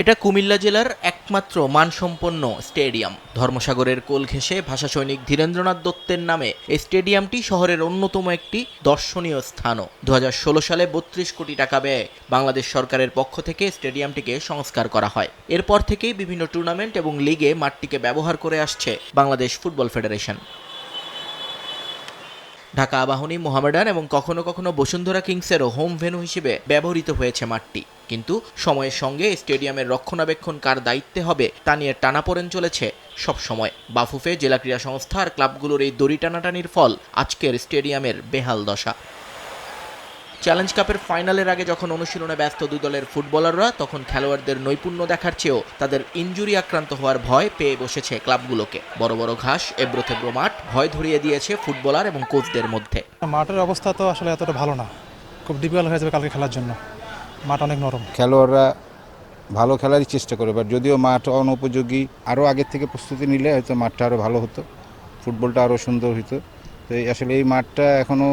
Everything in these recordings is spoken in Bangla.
এটা কুমিল্লা জেলার একমাত্র মানসম্পন্ন স্টেডিয়াম। ধর্মসাগরের কোল ঘেঁষে ভাষা সৈনিক ধীরেন্দ্রনাথ দত্তের নামে এই স্টেডিয়ামটি শহরের অন্যতম একটি দর্শনীয় স্থানও। দু হাজার ষোলো সালে বত্রিশ কোটি টাকা ব্যয়ে বাংলাদেশ সরকারের পক্ষ থেকে স্টেডিয়ামটিকে সংস্কার করা হয়। এরপর থেকেই বিভিন্ন টুর্নামেন্ট এবং লিগে মাঠটিকে ব্যবহার করে আসছে বাংলাদেশ ফুটবল ফেডারেশন। ঢাকা আবাহনী, মোহামেডান এবং কখনো কখনো বসুন্ধরা কিংসেরও হোম ভেনু হিসেবে ব্যবহৃত হয়েছে মাঠটি। কিন্তু সময়ের সঙ্গে স্টেডিয়ামের রক্ষণাবেক্ষণ কার দায়িত্বে হবে তা নিয়ে টানাপোড়েন চলেছে সব সময় বাফুফে জেলা ক্রীড়া সংস্থা আর ক্লাবগুলোর এই দড়ি টানাটানির ফল আজকের স্টেডিয়ামের বেহাল দশা। চ্যালেঞ্জ কাপের ফাইনালের আগে যখন অনুশীলনে ব্যস্ত দুই দলের ফুটবলাররা তখন খেলোয়াড়দের নৈপুণ্য দেখার চেয়েও তাদের ইনজুরি আক্রান্ত হওয়ার ভয় পেয়ে বসেছে ক্লাবগুলোকে। বড় বড় ঘাস এবড়ো থেবড়ো মাঠ ভয় ধরিয়ে দিয়েছে ফুটবলার এবং কোচদের মধ্যে। মাঠের অবস্থা তো আসলে এতটা ভালো না। খুব ডিফিকাল্ট হয়ে যাবে কালকে খেলার জন্য। মাঠ অনেক নরম। খেলোয়াড়রা ভালো খেলারই চেষ্টা করে বাট যদিও মাঠ অনুপযোগী আরও আগের থেকে প্রস্তুতি নিলে হয়তো মাঠটা আরও ভালো হতো ফুটবলটা আরও সুন্দর হতো তো আসলে এই মাঠটা এখনও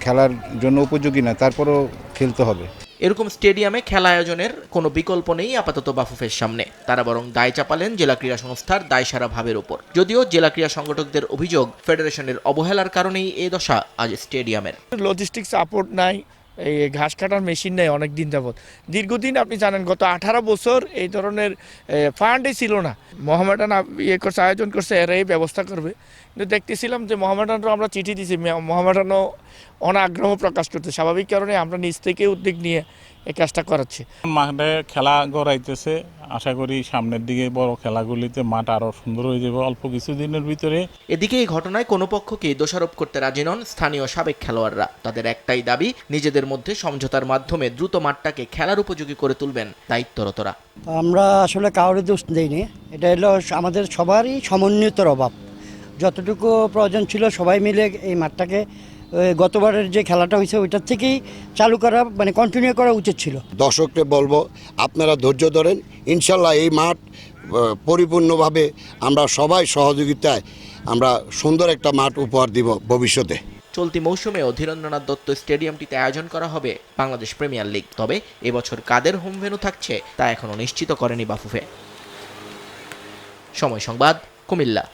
খেলার জন্য উপযোগী না তারপরও খেলতে হবে। এরকম স্টেডিয়ামে খেলা আয়োজনের কোনো বিকল্প নেই আপাতত বাফুফের সামনে। তারা বরং দায় চাপালেন জেলা ক্রীড়া সংস্থার দায়সারা ভাবের ওপর। যদিও জেলা ক্রীড়া সংগঠকদের অভিযোগ ফেডারেশনের অবহেলার কারণেই এ দশা আজ স্টেডিয়ামের। লজিস্টিক সাপোর্ট নাই এই ঘাস কাটার মেশিন নেই অনেক দিন যাবৎ। দীর্ঘদিন আপনি জানেন গত আঠারো বছর এই ধরনের ফান্ডই ছিল না। মোহামেডান আপ- ইয়ে করছে আয়োজন করছে এরা এই ব্যবস্থা করবে। দেখতেছিলাম যে মোহামেডানও আমরা চিঠি দিছি মোহামেডানও অনাগ্রহ প্রকাশ করতে স্বাভাবিক কারণে আমরা নিজ থেকে উদ্যোগ নিয়ে এই কাজটা করাচ্ছি। মাঠে খেলা গড়াইতেছে। আশা করি সামনের দিকে বড় খেলাগুলিতে মাঠ আরও সুন্দর হয়ে যাবে অল্প কিছুদিনের ভিতরে। এদিকে এই ঘটনায় কোনো পক্ষকেই দোষারোপ করতে রাজি নন স্থানীয় সাবেক খেলোয়াড়রা। তাদের একটাই দাবি নিজেদের মধ্যে সমঝোতার মাধ্যমে দ্রুত মাঠটাকে খেলার উপযোগী করে তুলবেন দায়িত্বরতরা। আমরা আসলে কাউরে দোষ দিইনি। এটা হলো আমাদের সবারই সমন্বিতর অভাব। যতটুকু প্রয়োজন ছিল সবাই মিলে এই মাঠটাকে গতবারের যে খেলাটা হয়েছে ওইটার থেকেই চালু করা মানে কন্টিনিউ করা উচিত ছিল। দর্শককে বলব আপনারা ধৈর্য ধরেন ইনশাল্লাহ এই মাঠ পরিপূর্ণভাবে আমরা সবাই সহযোগিতায় আমরা সুন্দর একটা মাঠ উপহার দিব ভবিষ্যতে। চলতি মৌসুমে ধীরেন্দ্রনাথ দত্ত স্টেডিয়ামটিতে আয়োজন করা হবে বাংলাদেশ প্রিমিয়ার লিগ। তবে এবছর কাদের হোম ভেন্যু থাকছে তা এখনও নিশ্চিত করেনি বাফুফে। সময় সংবাদ কুমিল্লা।